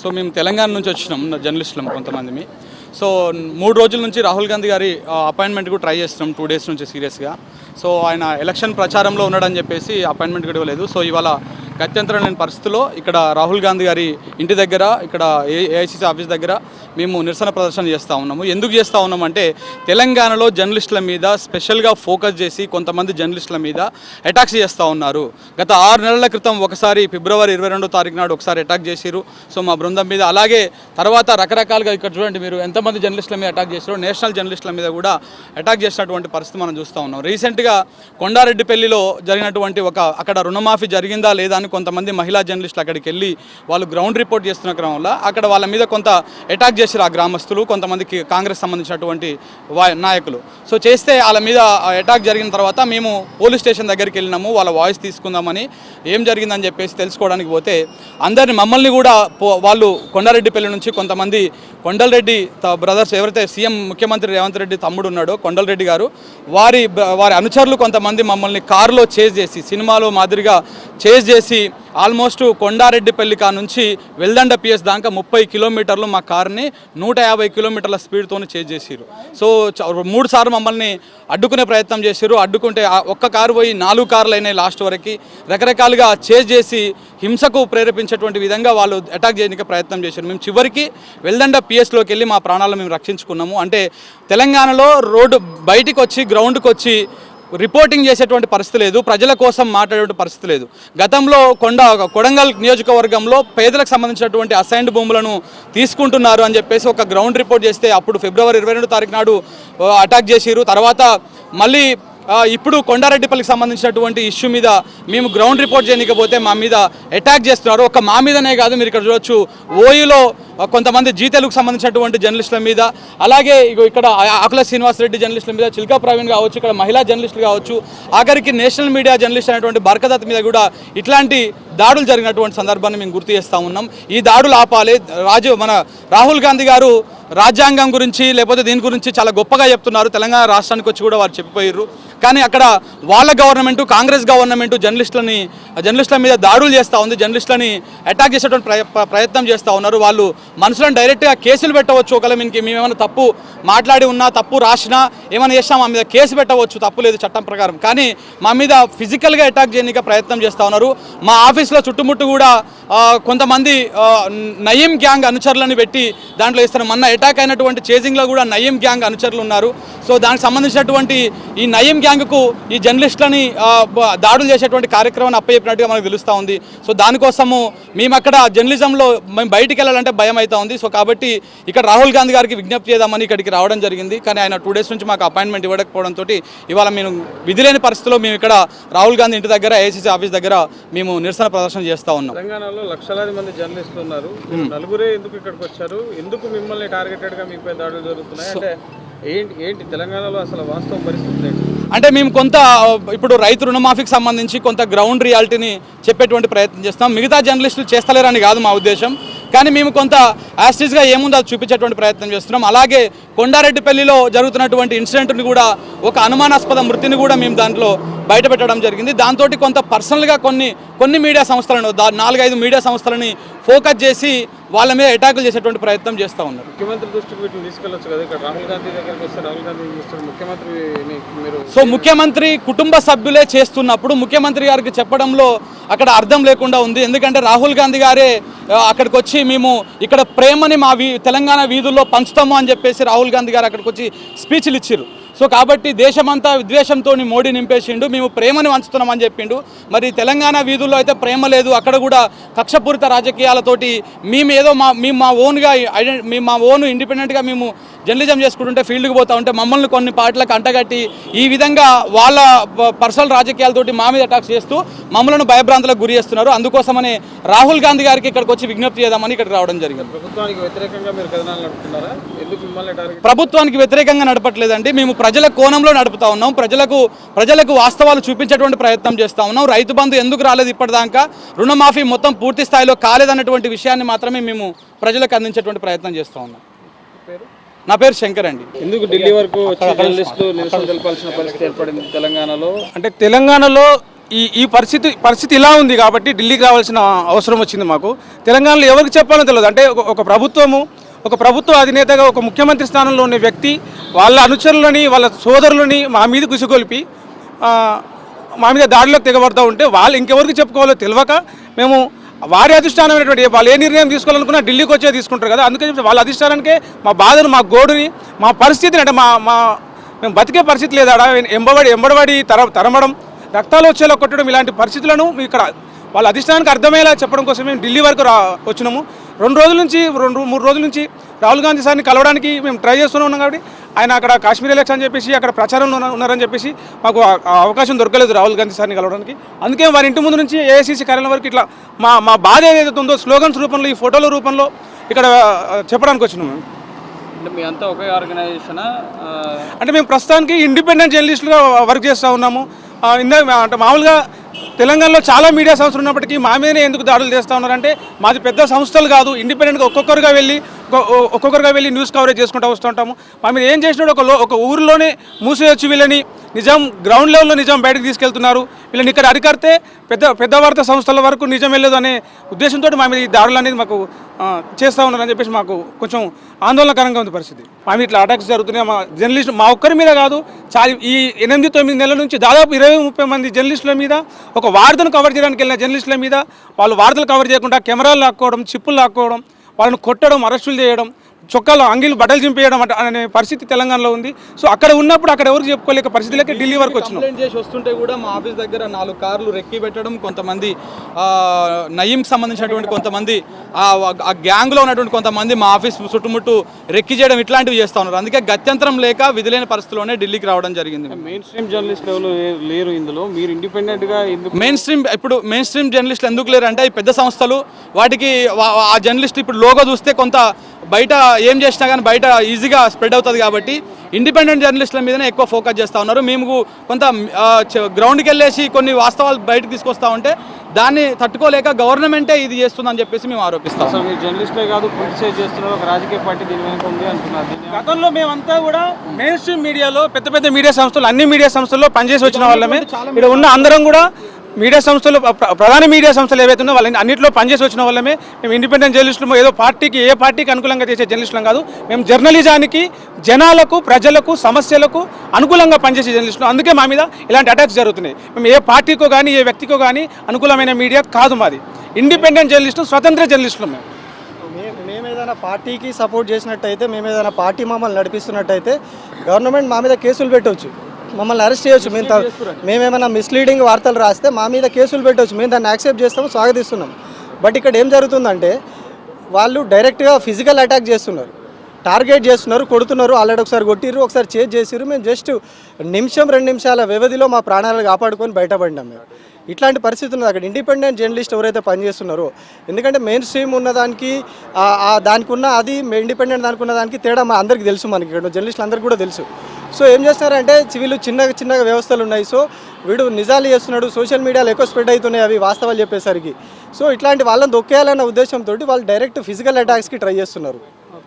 So మేము తెలంగాణ నుంచి వచ్చినాం జర్నలిస్టులం కొంతమంది సో మూడు రోజుల నుంచి రాహుల్ గాంధీ గారి అపాయింట్మెంట్ కూడా ట్రై చేస్తున్నాం టూ డేస్ నుంచి సీరియస్గా. సో ఆయన ఎలక్షన్ ప్రచారంలో ఉన్నాడని చెప్పేసి అపాయింట్మెంట్ కూడా ఇవ్వలేదు. సో ఇవాళ గత్యంతరం లేని పరిస్థితుల్లో ఇక్కడ రాహుల్ గాంధీ గారి ఇంటి దగ్గర ఇక్కడ ఏఐసిసి ఆఫీస్ దగ్గర మేము నిరసన ప్రదర్శన చేస్తూ ఉన్నాము. ఎందుకు చేస్తూ ఉన్నామంటే తెలంగాణలో జర్నలిస్టుల మీద స్పెషల్గా ఫోకస్ చేసి కొంతమంది జర్నలిస్టుల మీద అటాక్స్ చేస్తూ ఉన్నారు. గత ఆరు నెలల క్రితం ఒకసారి ఫిబ్రవరి ఇరవై రెండో తారీఖు నాడు ఒకసారి అటాక్ చేసిరు సో మా బృందం మీద అలాగే తర్వాత రకరకాలుగా ఇక్కడ చూడండి మీరు ఎంతమంది జర్నలిస్టుల మీద అటాక్ చేశారో నేషనల్ జర్నలిస్టుల మీద కూడా అటాక్ చేసినటువంటి పరిస్థితి మనం చూస్తూ ఉన్నాం. రీసెంట్గా కొండారెడ్డిపల్లిలో జరిగినటువంటి ఒక అక్కడ రుణమాఫీ జరిగిందా లేదా అని కొంతమంది మహిళా జర్నలిస్టులు అక్కడికి వెళ్ళి వాళ్ళు గ్రౌండ్ రిపోర్ట్ చేస్తున్న క్రమంలో అక్కడ వాళ్ళ మీద కొంత అటాక్ చేశారు ఆ గ్రామస్తులు కొంతమందికి కాంగ్రెస్ సంబంధించినటువంటి వా- నాయకులు. సో చేస్తే వాళ్ళ మీద అటాక్ జరిగిన తర్వాత మేము పోలీస్ స్టేషన్ దగ్గరికి వెళ్ళినాము వాళ్ళ వాయిస్ తీసుకుందామని ఏం జరిగిందని చెప్పేసి తెలుసుకోవడానికి పోతే అందరిని మమ్మల్ని కూడా పో- వాళ్ళు కొండారెడ్డిపల్లి నుంచి కొంతమంది కొండలరెడ్డి బ్రదర్స్ ఎవరైతే సీఎం ముఖ్యమంత్రి రేవంత్ రెడ్డి తమ్ముడు ఉన్నాడో కొండలరెడ్డి గారు వారి వారి అనుచరులు కొంతమంది మమ్మల్ని కారులో చేజ్ చేసి సినిమాలో మాదిరిగా చేజ్ చేసి ఆల్మోస్ట్ కొండారెడ్డిపల్లి కా నుంచి వెల్దండ పిఎస్ దాకా ముప్పై కిలోమీటర్లు మా కార్ని నూట యాభై కిలోమీటర్ల స్పీడ్తో చేజ్ చేసిరు సో మూడు సార్లు మమ్మల్ని అడ్డుకునే ప్రయత్నం చేశారు అడ్డుకుంటే ఆ ఒక్క కారు పోయి నాలుగు కార్లు అయినాయి లాస్ట్ వరకు. రకరకాలుగా చేజ్ చేసి హింసకు ప్రేరేపించేటువంటి విధంగా వాళ్ళు అటాక్ చేయడానికి ప్రయత్నం చేశారు మేము చివరికి వెల్దండ పిఎస్లోకి వెళ్ళి మా ప్రాణాలను మేము రక్షించుకున్నాము. అంటే తెలంగాణలో రోడ్డు బయటికి వచ్చి గ్రౌండ్కి వచ్చి రిపోర్టింగ్ చేసేటువంటి పరిస్థితి లేదు. ప్రజల కోసం మాట్లాడే పరిస్థితి లేదు. గతంలో కొండ కొడంగల్ నియోజకవర్గంలో పేదలకు సంబంధించినటువంటి అసైన్డ్ భూములను తీసుకుంటున్నారు అని చెప్పేసి ఒక గ్రౌండ్ రిపోర్ట్ చేస్తే అప్పుడు ఫిబ్రవరి ఇరవై రెండు తారీఖు నాడు అటాక్ చేసిరు తర్వాత మళ్ళీ ఇప్పుడు కొండారెడ్డిపల్లికి సంబంధించినటువంటి ఇష్యూ మీద మేము గ్రౌండ్ రిపోర్ట్ చేయకపోతే మా మీద అటాక్ చేస్తున్నారు. ఒక మా మీదనే కాదు మీరు ఇక్కడ చూడొచ్చు. ఓయూలో కొంతమంది జీతేలకు సంబంధించినటువంటి జర్నలిస్టుల మీద అలాగే ఇగో ఇక్కడ ఆకుల శ్రీనివాసరెడ్డి జర్నలిస్టుల మీద చిల్కా ప్రవీణ్ కావచ్చు ఇక్కడ మహిళా జర్నలిస్టులు కావచ్చు ఆఖరికి నేషనల్ మీడియా జర్నలిస్ట్ అయినటువంటి బర్కదత్ మీద కూడా ఇట్లాంటి దాడులు జరిగినటువంటి సందర్భాన్ని మేము గుర్తు చేస్తూ ఉన్నాం. ఈ దాడులు ఆపాలి. రాజు మన రాహుల్ గాంధీ గారు రాజ్యాంగం గురించి లేకపోతే దీని గురించి చాలా గొప్పగా చెప్తున్నారు. తెలంగాణ రాష్ట్రానికి వచ్చి కూడా వారు చెప్పిపోయారు కానీ అక్కడ వాళ్ళ గవర్నమెంట్ కాంగ్రెస్ గవర్నమెంట్ జర్నలిస్టులని జర్నలిస్టుల మీద దాడులు చేస్తూ ఉంది. జర్నలిస్టులని అటాక్ చేసేటువంటి ప్రయత్నం చేస్తూ ఉన్నారు. వాళ్ళు మనుషులను డైరెక్ట్గా కేసులు పెట్టవచ్చు. ఒకవేళ మీకు మేమేమైనా తప్పు మాట్లాడి ఉన్నా తప్పు రాసినా ఏమైనా చేసినా మా మీద కేసు పెట్టవచ్చు. తప్పు లేదు చట్టం ప్రకారం. కానీ మా మీద ఫిజికల్గా అటాక్ చేయడానికి ప్రయత్నం చేస్తూ ఉన్నారు. మా ఆఫీస్లో చుట్టుముట్టు కూడా కొంతమంది నయీం గ్యాంగ్ అనుచరులను పెట్టి దాంట్లో ఇస్తారు మొన్న అటాక్ అయినటువంటి చేజింగ్లో కూడా నయీం గ్యాంగ్ అనుచరులు ఉన్నారు. సో దానికి సంబంధించినటువంటి ఈ నయీం గ్యాంగ్కు ఈ జర్నలిస్టులని దాడులు చేసేటువంటి కార్యక్రమాన్ని అప్పచెప్పినట్టుగా మనకు తెలుస్తూ ఉంది. సో దానికోసము మేము అక్కడ జర్నలిజంలో మేము బయటికి వెళ్ళాలంటే భయం అవుతా ఉంది. సో కాబట్టి ఇక్కడ రాహుల్ గాంధీ గారికి విజ్ఞప్తి చేద్దామని ఇక్కడికి రావడం జరిగింది. కానీ ఆయన టూ డేస్ నుంచి మాకు అపాయింట్మెంట్ ఇవ్వకపోవడంతో ఇవాళ మేము విధి లేని పరిస్థితిలో మేము ఇక్కడ రాహుల్ గాంధీ ఇంటి దగ్గర ఏఐసీసీ ఆఫీస్ దగ్గర మేము నిరసన ప్రదర్శన చేస్తూ ఉన్నాం. తెలంగాణలో లక్షలాది మంది జర్నలిస్టులు ఉన్నారు. నలుగురే ఎందుకు ఇక్కడికి వచ్చారు? ఎందుకు మిమ్మల్ని టార్గెటెడ్గా మీపై దాడులు జరుగుతున్నాయి? అంటే ఏంటి ఏంటి తెలంగాణలో అసలు వాస్తవ పరిస్థితి ఏంటి? అంటే మేము కొంత ఇప్పుడు రైతు రుణమాఫీకి సంబంధించి కొంత గ్రౌండ్ రియాలిటీని చెప్పేటువంటి ప్రయత్నం చేస్తాం మిగతా జర్నలిస్టులు చేస్తలేరని కాదు మా ఉద్దేశం. కానీ మేము కొంత యాస్టిస్గా ఏముందో అది చూపించేటువంటి ప్రయత్నం చేస్తున్నాం. అలాగే కొండారెడ్డిపల్లిలో జరుగుతున్నటువంటి ఇన్సిడెంట్ని కూడా ఒక అనుమానాస్పద మృతిని కూడా మేము దాంట్లో బయటపెట్టడం జరిగింది. దాంతో కొంత పర్సనల్గా కొన్ని కొన్ని మీడియా సంస్థలను దా నాలుగైదు మీడియా సంస్థలని ఫోకస్ చేసి వాళ్ళ మీద అటాకులు చేసేటువంటి ప్రయత్నం చేస్తూ ఉన్నారు. ముఖ్యమంత్రి దృష్టికి వీటిని తీసుకెళ్ళొచ్చు కదా? ఇక్కడ రాహుల్ గాంధీ దగ్గరికి వస్తే రాహుల్ గాంధీ చూస్తారు? ముఖ్యమంత్రిని మీరు సో ముఖ్యమంత్రి కుటుంబ సభ్యులే చేస్తున్నప్పుడు ముఖ్యమంత్రి గారికి చెప్పడంలో అక్కడ అర్థం లేకుండా ఉంది. ఎందుకంటే రాహుల్ గాంధీ గారే అక్కడికి వచ్చి మేము ఇక్కడ ప్రేమని మా తెలంగాణ వీధుల్లో పంచుతాము అని చెప్పేసి రాహుల్ గాంధీ గారు అక్కడికి వచ్చి స్పీచ్లు ఇచ్చారు సో కాబట్టి దేశమంతా విద్వేషంతో మోడీ నింపేసిండు మేము ప్రేమని వంచుతున్నామని చెప్పిండు. మరి తెలంగాణ వీధుల్లో అయితే ప్రేమ లేదు అక్కడ కూడా కక్షపూరిత రాజకీయాలతోటి మేము ఏదో మా మేము మా ఓన్గా ఐడెంటి మేము మా ఓన్ ఇండిపెండెంట్గా మేము జర్నలిజం చేసుకుంటుంటే ఫీల్డ్కి పోతా ఉంటే మమ్మల్ని కొన్ని పార్టీలకు అంటగట్టి ఈ విధంగా వాళ్ళ పర్సనల్ రాజకీయాలతోటి మా మీద అటాక్స్ చేస్తూ మమ్మల్ని భయభ్రాంతులకు గురి చేస్తున్నారు. అందుకోసమని రాహుల్ గాంధీ గారికి ఇక్కడికి వచ్చి విజ్ఞప్తి చేద్దామని ఇక్కడికి రావడం జరిగింది. ప్రభుత్వానికి వ్యతిరేకంగా మీరు ప్రభుత్వానికి వ్యతిరేకంగా నడపట్లేదండి. మేము ప్రజల కోణంలో నడుపుతా ఉన్నాం. ప్రజలకు ప్రజలకు వాస్తవాలు చూపించేటువంటి ప్రయత్నం చేస్తా ఉన్నాం. రైతు బంధు ఎందుకు రాలేదు ఇప్పటిదాకా? రుణమాఫీ మొత్తం పూర్తి స్థాయిలో కాలేదన్నటువంటి విషయాన్ని మాత్రమే మేము ప్రజలకు అందించేటువంటి ప్రయత్నం చేస్తా ఉన్నాం. పేరు నా పేరు శంకర్ అండి. ఎందుకు ఢిల్లీ వరకు తెలపాల్సిన పరిస్థితి ఏర్పడింది తెలంగాణలో? అంటే తెలంగాణలో ఈ ఈ పరిస్థితి పరిస్థితి ఇలా ఉంది కాబట్టి ఢిల్లీకి రావాల్సిన అవసరం వచ్చింది మాకు. తెలంగాణలో ఎవరికి చెప్పాలో తెలియదు. అంటే ఒక ప్రభుత్వము ఒక ప్రభుత్వ అధినేతగా ఒక ముఖ్యమంత్రి స్థానంలో ఉన్న వ్యక్తి వాళ్ళ అనుచరులని వాళ్ళ సోదరులని మా మీద గుసిగొలిపి మా మీద దాడిలోకి తెగబడతా ఉంటే వాళ్ళు ఇంకెవరికి చెప్పుకోవాలో తెలియక మేము వారి అధిష్టానమైనటువంటి వాళ్ళు ఏ నిర్ణయం తీసుకోవాలనుకున్నా ఢిల్లీకి వచ్చే తీసుకుంటారు కదా. అందుకని చెప్పి వాళ్ళ అధిష్టానానికే మా బాధను మా గోడుని మా పరిస్థితిని అంటే మా మా మేము బతికే పరిస్థితి లేదా ఎంబడి ఎంబడబడి తర తరమడం రక్తాలు వచ్చేలా కొట్టడం ఇలాంటి పరిస్థితులను ఇక్కడ వాళ్ళ అధిష్టానానికి అర్థమయ్యేలా చెప్పడం కోసం మేము ఢిల్లీ వరకు రా వచ్చినాము. రెండు రోజుల నుంచి రెండు మూడు రోజుల నుంచి రాహుల్ గాంధీ సార్ని కలవడానికి మేము ట్రై చేస్తూనే ఉన్నాం కాబట్టి ఆయన అక్కడ కాశ్మీర్ ఎలక్షన్ అని చెప్పేసి అక్కడ ప్రచారంలో ఉన్న- ఉన్నారని చెప్పేసి మాకు అవకాశం దొరకలేదు రాహుల్ గాంధీ సార్ని కలవడానికి. అందుకే వారి ఇంటి ముందు నుంచి ఏఐసీసీ కార్యాలయం వరకు ఇట్లా మా మా బాధ ఏదైతే ఉందో స్లోగన్స్ రూపంలో ఈ ఫోటోల రూపంలో ఇక్కడ చెప్పడానికి వచ్చినాము మేము. అంటే మేము ప్రస్తుతానికి ఇండిపెండెంట్ జర్నలిస్టులుగా వర్క్ చేస్తూ ఉన్నాము. ఇందా అంటే మామూలుగా తెలంగాణలో చాలా మీడియా సంస్థలు ఉన్నప్పటికీ మా మీదనే ఎందుకు దాడులు చేస్తూ ఉన్నారంటే మాది పెద్ద సంస్థలు కాదు ఇండిపెండెంట్గా ఒక్కొక్కరుగా వెళ్ళి ఒక్కొక్కరుగా వెళ్ళి న్యూస్ కవరేజ్ చేసుకుంటూ వస్తుంటాము మా మీద ఏం చేసినాడు? ఒక ఒక ఊరిలోనే మూసేయొచ్చు వీళ్ళని నిజం గ్రౌండ్ లెవెల్లో నిజం బయటకు తీసుకెళ్తున్నారు. వీళ్ళని ఇక్కడ అరికడితే పెద్ద పెద్ద వార్తా సంస్థల వరకు నిజం వెళ్ళదు అనే ఉద్దేశంతో మా మీద ఈ దాడులు అనేది మాకు చేస్తూ ఉన్నారని చెప్పేసి మాకు కొంచెం ఆందోళనకరంగా ఉంది పరిస్థితి. మా ఇట్లా అటాక్స్ జరుగుతున్నాయి. మా జర్నలిస్ట్ మా ఒక్కరి మీద కాదు ఈ ఎనిమిది తొమ్మిది నెలల నుంచి దాదాపు ఇరవై ముప్పై మంది జర్నలిస్టుల మీద ఒక వార్తను కవర్ చేయడానికి వెళ్ళిన జర్నలిస్టుల మీద వాళ్ళు వార్తలు కవర్ చేయకుండా కెమెరాలు లాక్కోవడం చిప్పులు లాక్కోవడం వాళ్ళని కొట్టడం అరెస్టులు చేయడం చొక్కాలు అంగిలు బట్టలు చింపేయడం అనే పరిస్థితి తెలంగాణలో ఉంది. సో అక్కడ ఉన్నప్పుడు అక్కడ ఎవరికి చెప్పుకోలేక పరిస్థితులకి ఢిల్లీ వరకు వచ్చినాం. చేసి వస్తుంటే కూడా మా ఆఫీస్ దగ్గర నాలుగు కార్లు రెక్కి పెట్టడం కొంతమంది ఆ, నయీంకి సంబంధించినటువంటి కొంతమంది ఆ ఆ గ్యాంగ్లో ఉన్నటువంటి కొంతమంది మా ఆఫీస్ చుట్టుముట్టు రెక్కి చేయడం ఇట్లాంటివి చేస్తూ ఉన్నారు. అందుకే గత్యంతరం లేక విధులేని పరిస్థితిలోనే ఢిల్లీకి రావడం జరిగింది. మెయిన్ స్ట్రీమ్ జర్నలిస్ట్ ఎవరు లే- లేరు ఇందులో? మీరు ఇండిపెండెంట్గా ఎందుకు మెయిన్ స్ట్రీమ్ ఇప్పుడు మెయిన్ స్ట్రీమ్ జర్నలిస్టులు ఎందుకు లేరు అంటే ఈ పెద్ద సంస్థలు వాటికి ఆ జర్నలిస్ట్ ఇప్పుడు లోగో చూస్తే కొంత బయట ఏం చేసినా కానీ బయట ఈజీగా స్ప్రెడ్ అవుతుంది కాబట్టి ఇండిపెండెంట్ జర్నలిస్టుల మీదనే ఎక్కువ ఫోకస్ చేస్తూ ఉన్నారు. మేము కొంత గ్రౌండ్కి వెళ్ళేసి కొన్ని వాస్తవాలు బయటకు తీసుకొస్తా ఉంటే దాన్ని తట్టుకోలేక గవర్నమెంటే ఇది చేస్తుందని చెప్పేసి మేము ఆరోపిస్తాం. అసలు మీరు జర్నలిస్టే కాదు క్రిటిసైజ్ చేస్తున్నారు. ఒక రాజకీయ పార్టీ దీని వెనుక ఉంది అంటున్నారు. గతంలో మేమంతా కూడా మెయిన్ స్ట్రీమ్ మీడియాలో పెద్ద పెద్ద మీడియా సంస్థలు అన్ని మీడియా సంస్థల్లో పనిచేసి వచ్చిన వాళ్ళమే. ఇక్కడ ఉన్న అందరం కూడా మీడియా సంస్థలు ప్ర- ప్రధాన మీడియా సంస్థలు ఏవైతే ఉన్నాయో వాళ్ళని అన్నింటిలో పనిచేసి వచ్చిన వాళ్ళమే మేము ఇండిపెండెంట్ జర్నలిస్టులు ఏదో పార్టీకి ఏ పార్టీకి అనుకూలంగా చేసే జర్నలిస్టులం కాదు. మేము జర్నలిజానికి జనాలకు ప్రజలకు సమస్యలకు అనుకూలంగా పనిచేసే జర్నలిస్టులు అందుకే మా మీద ఇలాంటి అటాక్స్ జరుగుతున్నాయి. మేము ఏ పార్టీకో కానీ ఏ వ్యక్తికో కానీ అనుకూలమైన మీడియా కాదు మాది. ఇండిపెండెంట్ జర్నలిస్టులు స్వతంత్ర జర్నలిస్టులు మేము. మేము ఏదైనా పార్టీకి సపోర్ట్ చేసినట్టయితే మేము ఏదైనా పార్టీ మమ్మల్ని నడిపిస్తున్నట్టయితే గవర్నమెంట్ మా మీద కేసులు పెట్టవచ్చు మమ్మల్ని అరెస్ట్ చేయొచ్చు. మేము మేమేమైనా మిస్లీడింగ్ వార్తలు రాస్తే మా మీద కేసులు పెట్టవచ్చు మేము దాన్ని యాక్సెప్ట్ చేస్తాము స్వాగతిస్తున్నాం బట్ ఇక్కడ ఏం జరుగుతుందంటే వాళ్ళు డైరెక్ట్గా ఫిజికల్ అటాక్ చేస్తున్నారు. టార్గెట్ చేస్తున్నారు కొడుతున్నారు ఆల్రెడీ ఒకసారి కొట్టిర్రు ఒకసారి చేజ్ చేసిర్రు. మేము జస్ట్ నిమిషం రెండు నిమిషాల వ్యవధిలో మా ప్రాణాలు కాపాడుకొని బయటపడినాం మేము. ఇట్లాంటి పరిస్థితి ఉన్నది. అక్కడ ఇండిపెండెంట్ జర్నలిస్ట్ ఎవరైతే పనిచేస్తున్నారో ఎందుకంటే మెయిన్ స్ట్రీమ్ ఉన్నదానికి ఆ- దానికి ఉన్న అది ఇండిపెండెంట్ దానికి ఉన్న దానికి తేడా మా అందరికీ తెలుసు మనకి. ఇక్కడ జర్నలిస్టులు అందరికీ కూడా తెలుసు. సో ఏం చేస్తున్నారంటే వీళ్ళు చిన్న చిన్నగా వ్యవస్థలు ఉన్నాయి. సో వీడు నిజాలు చేస్తున్నాడు సోషల్ మీడియాలో ఎక్కువ స్ప్రెడ్ అవుతున్నాయి అవి వాస్తవాలు చెప్పేసరికి. సో ఇట్లాంటి వాళ్ళని దొక్కేయాలన్న ఉద్దేశంతో వాళ్ళు డైరెక్ట్ ఫిజికల్ అటాక్స్కి ట్రై చేస్తున్నారు.